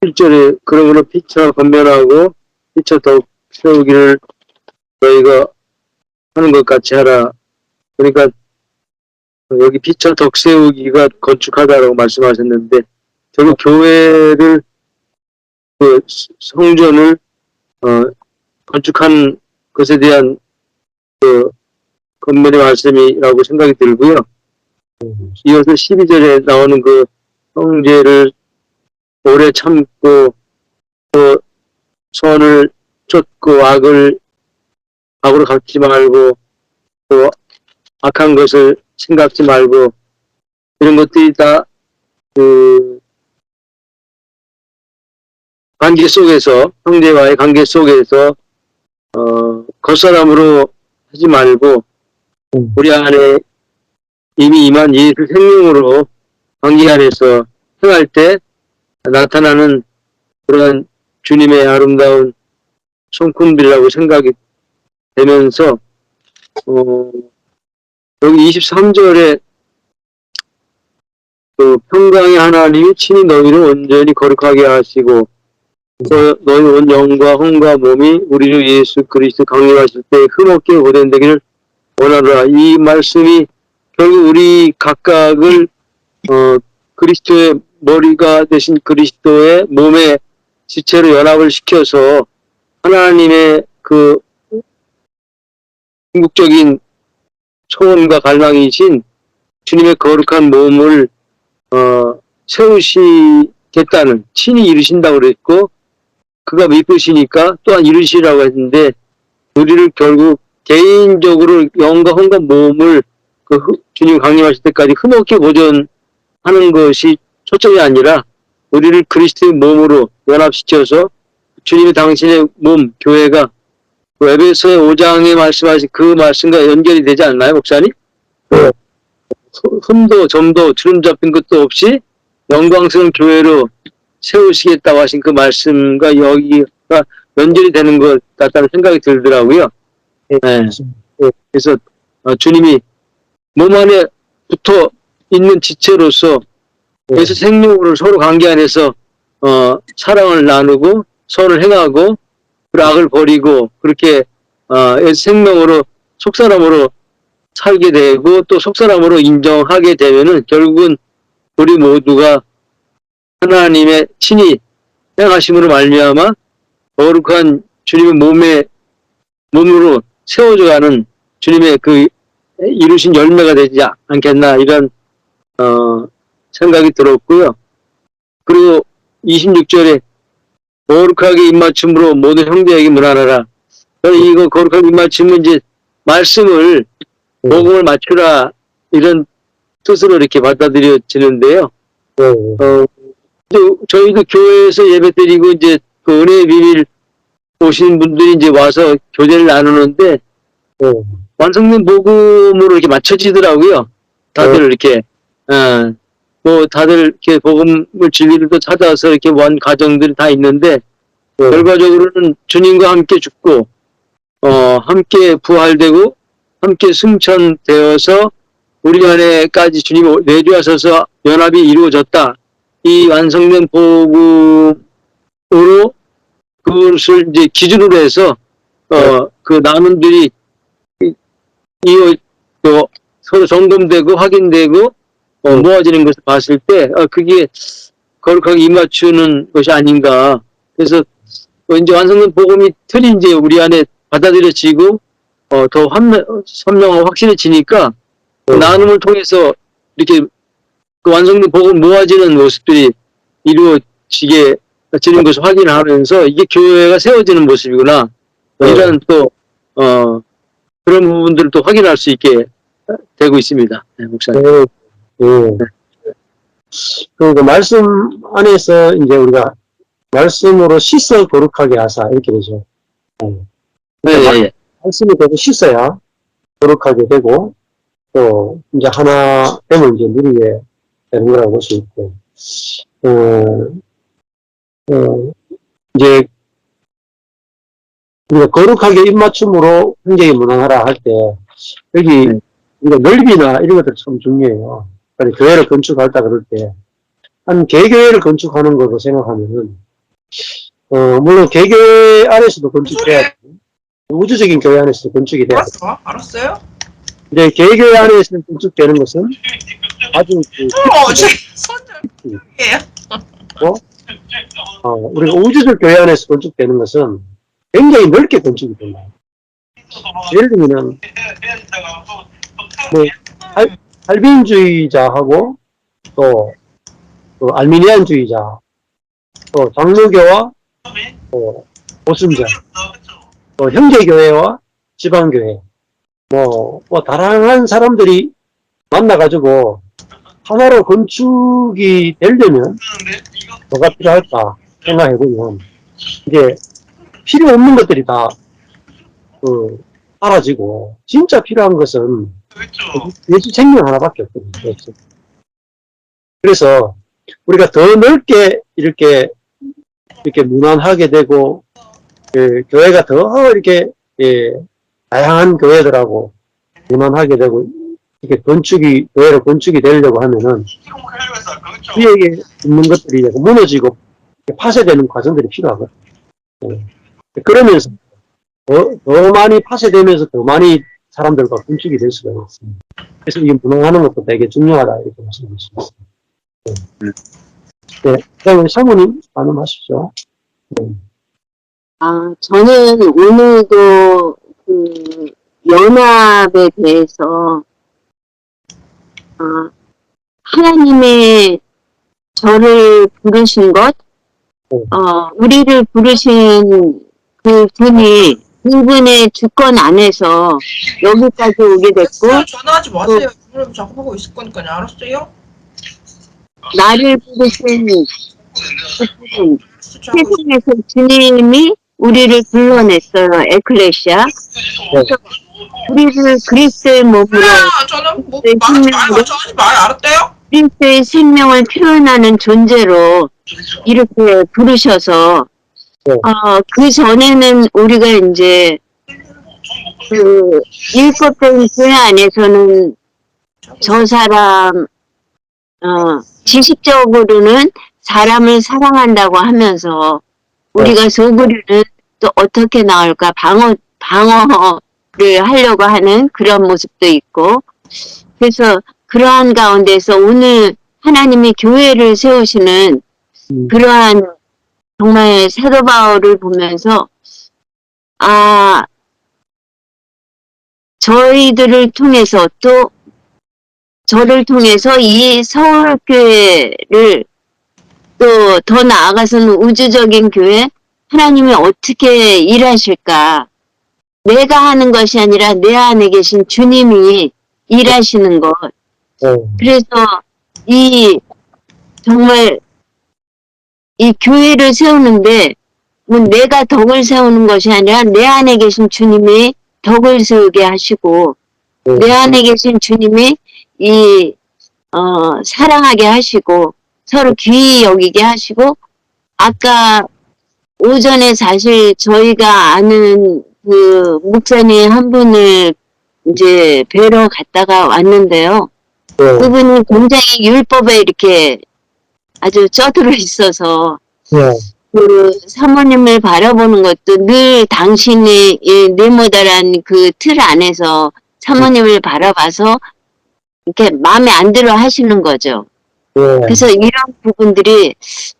1절에 그러므로 피차 건면하고 피차 더욱 세우기를 너희가 하는 것 같이 하라. 그러니까 여기 피차 덕 세우기가 건축하다라고 말씀하셨는데 결국 교회를 그 성전을 어, 건축한 것에 대한 그 건면의 말씀이라고 생각이 들고요. 이어서 12절에 나오는 그 형제를 오래 참고 또 선을 쫓고 악을 악으로 갚지 말고 또 악한 것을 생각지 말고 이런 것들이 다그 관계 속에서 형제와의 관계 속에서 어 겉사람으로 하지 말고 음. 우리 안에 이미 임한 예수 생명으로 관계 안에서 행할 때 나타나는 그런 주님의 아름다운 손금들이라고 생각이 되면서 어, 여기 23절에 그 평강의 하나님이 친히 너희를 온전히 거룩하게 하시고 너, 너희 온 영과 혼과 몸이 우리 주 예수 그리스도 강림하실 때 흠없게 보존되기를 원하노라. 이 말씀이 결국 우리 각각을 어, 그리스도의 머리가 되신 그리스도의 몸의 지체로 연합을 시켜서 하나님의 그 궁극적인 소원과 갈망이신 주님의 거룩한 몸을 어, 세우시겠다는 친히 이루신다고 그랬고 그가 믿으시니까 또한 이루시라고 했는데 우리를 결국 개인적으로 영과 혼과 몸을 그 흠- 주님 강림하실 때까지 흠없게 보존하는 것이 초점이 아니라 우리를 그리스도의 몸으로 연합시켜서 주님의 당신의 몸 교회가 그 에베소의 5장에 말씀하신 그 말씀과 연결이 되지 않나요, 목사님? 네. 흠도 점도 주름 잡힌 것도 없이 영광스러운 교회로 세우시겠다고 하신 그 말씀과 여기가 연결이 되는 것 같다는 생각이 들더라고요. 네. 네, 그래서 어, 주님이 몸 안에 붙어 있는 지체로서 그래서 생명으로 서로 관계 안에서 어, 사랑을 나누고 선을 행하고 그 악을 버리고 그렇게 어, 생명으로 속사람으로 살게 되고 또 속사람으로 인정하게 되면은 결국은 우리 모두가 하나님의 친히 행하심으로 말미암아 거룩한 주님의 몸에 몸으로 세워져가는 주님의 그 이루신 열매가 되지 않겠나 이런 어, 생각이 들었고요. 그리고 26절에 거룩하게 입맞춤으로 모든 형제에게 문안하라. 저는 이거 거룩하게 입맞춤은 이제 말씀을 복음을 맞추라 이런 뜻으로 이렇게 받아들여지는데요. 네. 어, 또 저희도 교회에서 예배 드리고 이제 그 은혜의 비밀 오신 분들이 이제 와서 교제를 나누는데 네. 완성된 복음으로 이렇게 맞춰지더라고요. 다들 네. 이렇게, 어, 뭐, 다들 이렇게 복음을 진리를 또 찾아서 이렇게 원 가정들이 다 있는데, 네. 결과적으로는 주님과 함께 죽고, 어, 함께 부활되고, 함께 승천되어서 우리 안에까지 주님이 내주하셔서 연합이 이루어졌다. 이 완성된 복음으로 그것을 이제 기준으로 해서, 어, 그 남은들이 이어 또 서로 점검되고 확인되고 어, 모아지는 것을 봤을 때 어, 그게 거룩하게 입맞추는 것이 아닌가. 그래서 어, 이제 완성된 복음이 틀이 이제 우리 안에 받아들여지고 어, 더 환명, 선명하고 확실해지니까 그 네. 나눔을 통해서 이렇게 그 완성된 복음 모아지는 모습들이 이루어지게 지는 것을 확인하면서 이게 교회가 세워지는 모습이구나. 네. 이런 또 어, 그런 부분들을 또 확인할 수 있게 되고 있습니다. 네, 목사님. 네. 네. 그러니까 말씀 안에서 이제 우리가 말씀으로 씻어 거룩하게 하사 이렇게 되죠. 네. 네, 예, 예. 말씀이 계속 씻어야 거룩하게 되고 또 이제 하나됨을 이제 누리게 되는 거라고 볼 수 있고 어, 어, 이제 우리가 거룩하게 입맞춤으로 굉장히 무난하라 할 때 여기 네. 우리가 넓이나 이런 것들 참 중요해요. 그러니까 교회를 건축할 때 그럴 때 한 개교회를 건축하는 거로 생각하면은 어, 물론 개교회 안에서도 건축돼야 돼. 우주적인 교회 안에서도 건축이 돼야 돼. 알았어? 알았어요? 근데 개교회 안에서 건축되는 것은 아주 그, 어, 제 손좀 해요. 어, 우리가 우주적 교회 안에서 건축되는 것은 굉장히 넓게 건축이 됩니다. 예를 들면 뭐 할, 할빈주의자하고 또, 또 알미니안주의자 또 장로교와 또 보순자 또 형제교회와 지방교회 뭐, 뭐 다양한 사람들이 만나가지고 하나로 건축이 되려면 뭐가 필요할까 생각해 보면 이제 필요 없는 것들이 다 그, 사라지고 진짜 필요한 것은 예수 생명 하나밖에 없거든요. 그래서. 그래서 우리가 더 넓게 이렇게 이렇게 무난하게 되고 그 교회가 더 이렇게 예, 다양한 교회들하고 무난하게 되고 이렇게 건축이 교회로 건축이 되려고 하면은 위에 있는 것들이 무너지고 파쇄되는 과정들이 필요하거든요. 예. 그러면서 더, 더 많이 파쇄되면서 더 많이 사람들과 건축이 될 수가 있습니다. 그래서 이 무능하는 것도 되게 중요하다 이렇게 말씀드릴 수 있습니다. 네. 네. 그다음에 사모님 반응하십시오. 네. 아, 저는 오늘도 그 연합에 대해서 아, 하나님의 저를 부르신 것, 어, 우리를 부르신 그 분이 그분의 주권 안에서 여기까지 오게 됐고 알았어요. 전화하지 마세요. 그럼 자꾸 하고 있을 거니까요. 알았어요? 나를 부르신 그분 수치하고 세상에서 주님이 우리를 불러냈어요. 에클레시아. 그래서 우리를 그리스도의 몸으로 아, 저는 뭐 네, 말하지 마요. 힘내고. 전화하지 마요. 알았대요? 그리스도의 생명을 표현하는 존재로 이렇게 부르셔서 네. 어, 그 전에는 우리가 이제 그 일법적인 교회 안에서는 저 사람 어, 지식적으로는 사람을 사랑한다고 하면서 우리가 속으로는 또 어떻게 나올까 방어 방어를 하려고 하는 그런 모습도 있고. 그래서 그러한 가운데서 오늘 하나님이 교회를 세우시는 음, 그러한 정말 바울을 보면서 아 저희들을 통해서 또 저를 통해서 이 서울교회를 또 더 나아가서는 우주적인 교회 하나님이 어떻게 일하실까 내가 하는 것이 아니라 내 안에 계신 주님이 일하시는 것 네. 그래서 이 정말 이 교회를 세우는데 뭐 내가 덕을 세우는 것이 아니라 내 안에 계신 주님이 덕을 세우게 하시고 네. 내 안에 계신 주님이 이 어, 사랑하게 하시고 서로 귀히 여기게 하시고 아까 오전에 사실 저희가 아는 그 목사님 한 분을 이제 뵈러 갔다가 왔는데요. 네. 그분이 굉장히 율법에 이렇게 아주 쩌들어 있어서 네. 그 사모님을 바라보는 것도 늘 당신이 이 네모다란 그 틀 안에서 사모님을 바라봐서 이렇게 마음에 안 들어 하시는 거죠. 네. 그래서 이런 부분들이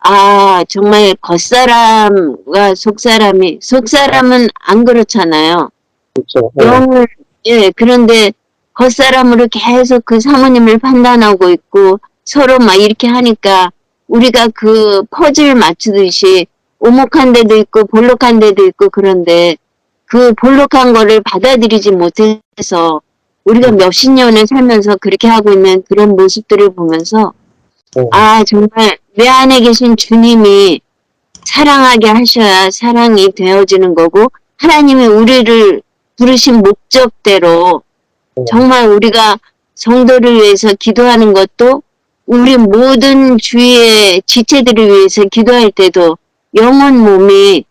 아 정말 겉사람과 속사람이 속사람은 안 그렇잖아요. 그렇죠. 네. 영을 예 그런데 겉사람으로 계속 그 사모님을 판단하고 있고 서로 막 이렇게 하니까 우리가 그 퍼즐 맞추듯이 오목한 데도 있고 볼록한 데도 있고 그런데 그 볼록한 거를 받아들이지 못해서 우리가 몇십 년을 살면서 그렇게 하고 있는 그런 모습들을 보면서 네. 아 정말 내 안에 계신 주님이 사랑하게 하셔야 사랑이 되어지는 거고 하나님이 우리를 부르신 목적대로 네. 정말 우리가 성도를 위해서 기도하는 것도 우리 모든 주위의 지체들을 위해서 기도할 때도 영혼 몸이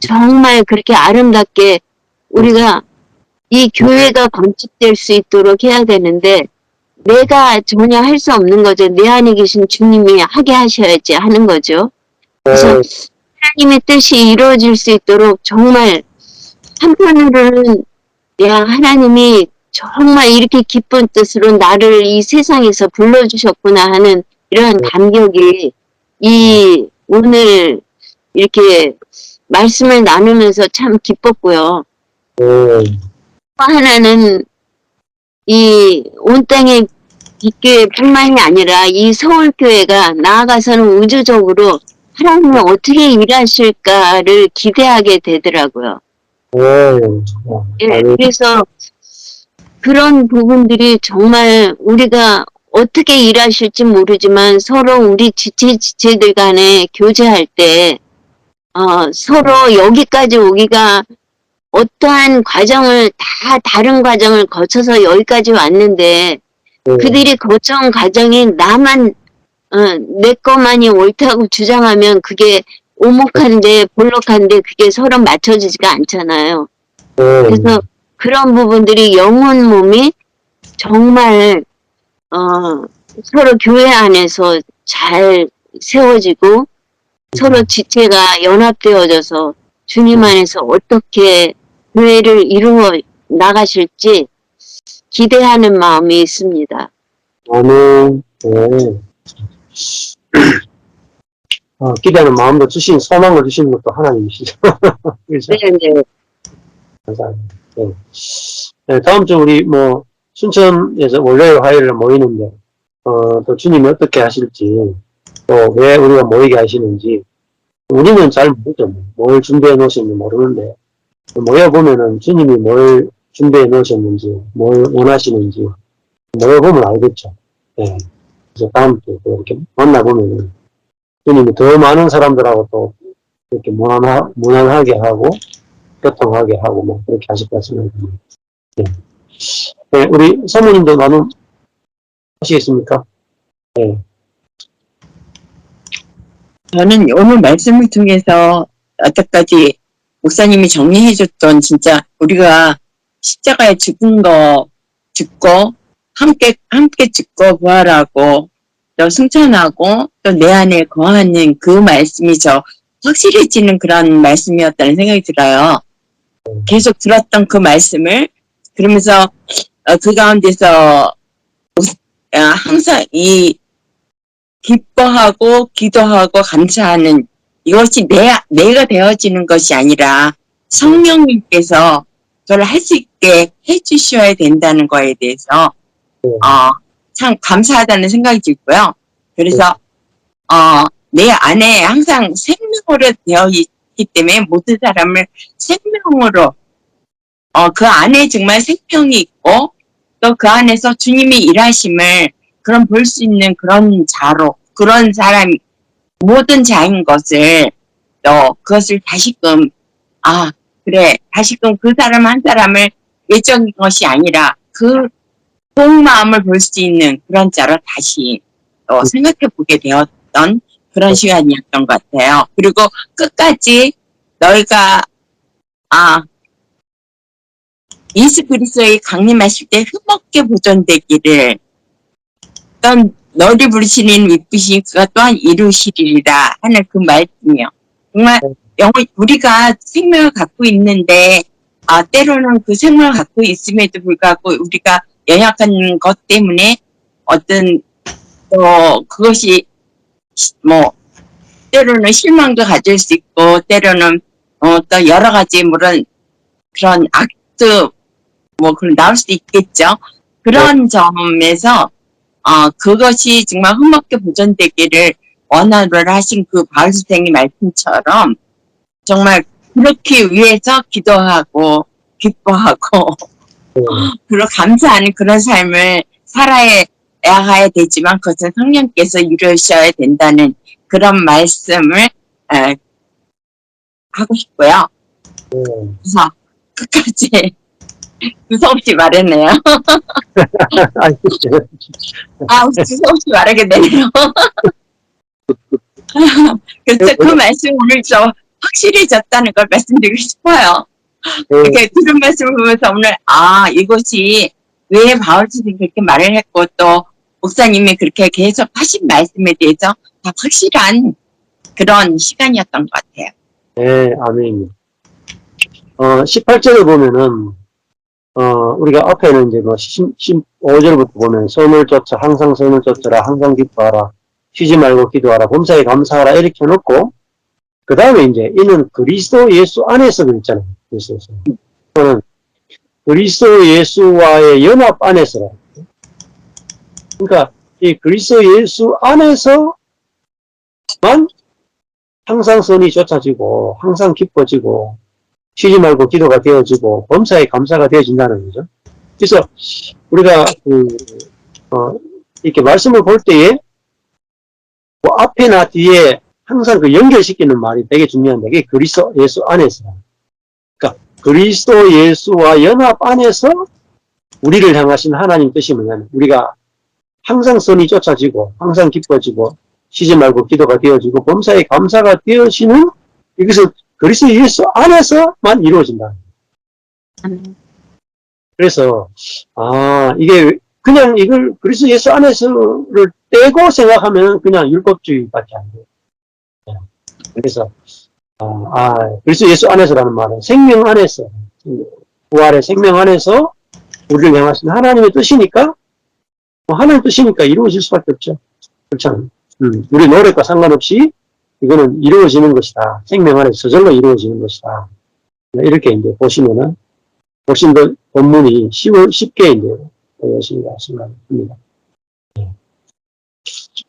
정말 그렇게 아름답게 우리가 이 교회가 건축될 수 있도록 해야 되는데 내가 전혀 할 수 없는 거죠. 내 안에 계신 주님이 하게 하셔야지 하는 거죠. 네. 그래서 하나님의 뜻이 이루어질 수 있도록 정말 한편으로는 야 하나님이 정말 이렇게 기쁜 뜻으로 나를 이 세상에서 불러주셨구나 하는 이러한 감격이 이 오늘 이렇게 말씀을 나누면서 참 기뻤고요. 네. 또 하나는 이 온 땅의 빛교회뿐만이 아니라 이 서울교회가 나아가서는 우주적으로 하나님이 어떻게 일하실까를 기대하게 되더라고요. 네. 예. 그래서 그런 부분들이 정말 우리가 어떻게 일하실지 모르지만 서로 우리 지체 지체들 간에 교제할 때 어, 서로 여기까지 오기가 어떠한 과정을 다 다른 과정을 거쳐서 여기까지 왔는데 네. 그들이 거쳐온 과정이 나만 어, 내 것만이 옳다고 주장하면 그게 오목한데 볼록한데 그게 서로 맞춰지지가 않잖아요. 네. 그래서 그런 부분들이 영혼 몸이 정말 어, 서로 교회 안에서 잘 세워지고 서로 지체가 연합되어져서 주님 안에서 어떻게 교회를 이루어 나가실지 기대하는 마음이 있습니다. 아멘. 네. 어, 기대하는 마음도 주신, 소망을 주신 것도 하나님이시죠. 그렇죠? 네, 네. 감사합니다. 네. 네, 다음 주 우리 뭐, 순천에서 월요일, 화요일에 모이는데, 어, 또 주님이 어떻게 하실지, 또 왜 우리가 모이게 하시는지, 우리는 잘 모르죠. 뭐. 뭘 준비해 놓으셨는지 모르는데, 모여보면은 주님이 뭘 준비해 놓으셨는지, 뭘 원하시는지, 모여보면 알겠죠. 네. 그래서 다음 주에 또 이렇게 만나보면은, 주님이 더 많은 사람들하고 또 이렇게 무난하, 무난하게 하고, 교통하게 하고, 뭐, 그렇게 하실 것 같습니다. 네. 네, 우리 사모님도 나눔 하시겠습니까? 네. 저는 오늘 말씀을 통해서 여태까지 목사님이 정리해줬던 진짜 우리가 십자가에 죽은 거 죽고 함께 함께 죽고 부활하고 또 승천하고 또 내 안에 거하는 그 말씀이 저 확실해지는 그런 말씀이었다는 생각이 들어요. 계속 들었던 그 말씀을 그러면서 어, 그 가운데서 어, 항상 이 기뻐하고 기도하고 감사하는 이것이 내, 내가 되어지는 것이 아니라 성령님께서 저를 할 수 있게 해주셔야 된다는 거에 대해서 네. 어, 참 감사하다는 생각이 들고요. 그래서 어, 내 안에 항상 생명으로 되어 있 기 때문에 모든 사람을 생명으로 어, 그 안에 정말 생명이 있고 또 그 안에서 주님이 일하심을 그런 볼 수 있는 그런 자로 그런 사람 모든 자인 것을 또 그것을 다시금 아 그래. 다시금 그 사람 한 사람을 외적인 것이 아니라 그 속마음을 볼 수 있는 그런 자로 다시 또 생각해 보게 되었던 그런 시간이었던 것 같아요. 그리고 끝까지 너희가 아 예수 그리스도의 강림하실 때 흠없게 보존되기를 넌 너를 부르시는 위쁘신 그가 또한 이루시리라 하는 그 말씀이요. 정말 영원 우리가 생명을 갖고 있는데 아 때로는 그 생명을 갖고 있음에도 불구하고 우리가 연약한 것 때문에 어떤 어 그것이 시- 뭐 때로는 실망도 가질 수 있고 때로는 어 또 여러 가지 물론 그런 악도 뭐 그런 나올 수도 있겠죠. 그런 점에서 어, 그것이 정말 흠없게 보존되기를 원하를 하신 그 바울스생의 말씀처럼 정말 그렇게 위해서 기도하고 기뻐하고 네. 그리고 감사하는 그런 삶을 살아야 되지만 그것은 성령께서 이루셔야 된다는 그런 말씀을 에, 하고 싶고요. 네. 그래서 끝까지 두서없이 말했네요. 아, 두서없이 말하게 되네요. 그래서 그 말씀 오늘 저 확실해졌다는 걸 말씀드리고 싶어요. 네. 이렇게 들은 말씀을 보면서 오늘 아 이것이 왜 바울스님 그렇게 말을 했고 또 목사님이 그렇게 계속 하신 말씀에 대해서 다 확실한 그런 시간이었던 것 같아요. 네, 아멘입니다. 어, 18절에 보면은, 어, 우리가 앞에는 이제 뭐, 15절부터 보면, 선을 쫓아, 항상 선을 쫓아라, 항상 기뻐하라, 쉬지 말고 기도하라, 범사에 감사하라, 이렇게 해놓고, 그 다음에 이제, 이는 그리스도 예수 안에서 그랬잖아요. 그리스도에서. 그리스도 예수와의 연합 안에서. 그러니까, 이 그리스도 예수 안에서만 항상 선이 쫓아지고, 항상 기뻐지고, 쉬지 말고 기도가 되어지고, 범사에 감사가 되어진다는 거죠. 그래서, 우리가, 그, 어, 이렇게 말씀을 볼 때에, 그 앞에나 뒤에 항상 그 연결시키는 말이 되게 중요한데, 그게 그리스도 예수 안에서. 그러니까, 그리스도 예수와 연합 안에서 우리를 향하신 하나님 뜻이 뭐냐면, 우리가 항상 선이 쫓아지고, 항상 기뻐지고, 쉬지 말고 기도가 되어지고 범사에 감사가 되어지는 이것은 그리스도 예수 안에서만 이루어진다. 그래서 아 이게 그냥 이걸 그리스도 예수 안에서를 떼고 생각하면 그냥 율법주의밖에 안 돼요. 네. 그래서 아, 아 그리스도 예수 안에서라는 말은 생명 안에서 부활의 생명 안에서 우리를 향하신 하나님의 뜻이니까 뭐 하나님 뜻이니까 이루어질 수밖에 없죠. 그렇잖아요. 음, 우리 노력과 상관없이 이거는 이루어지는 것이다. 생명 안에서 저절로 이루어지는 것이다. 이렇게 이제 보시면은 훨씬 더 본문이 쉽, 쉽게 이제 보여진다 생각합니다. 네.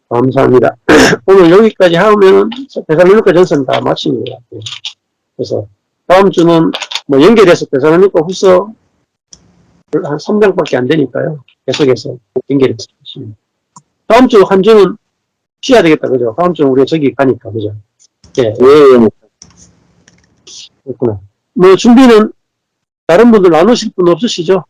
감사합니다. 오늘 여기까지 하면 대살로니까 전선 다것 같아요. 그래서 다음 주는 뭐 연결해서 대살로니까 후서 한 3장밖에 안 되니까요. 계속해서 연결해서 하십니다. 다음 주 한 주는 쉬어야 되겠다, 그죠? 다음 주는 우리가 저기 가니까, 그죠? 예, 예, 그렇구나. 뭐, 준비는 다른 분들 나누실 분 없으시죠?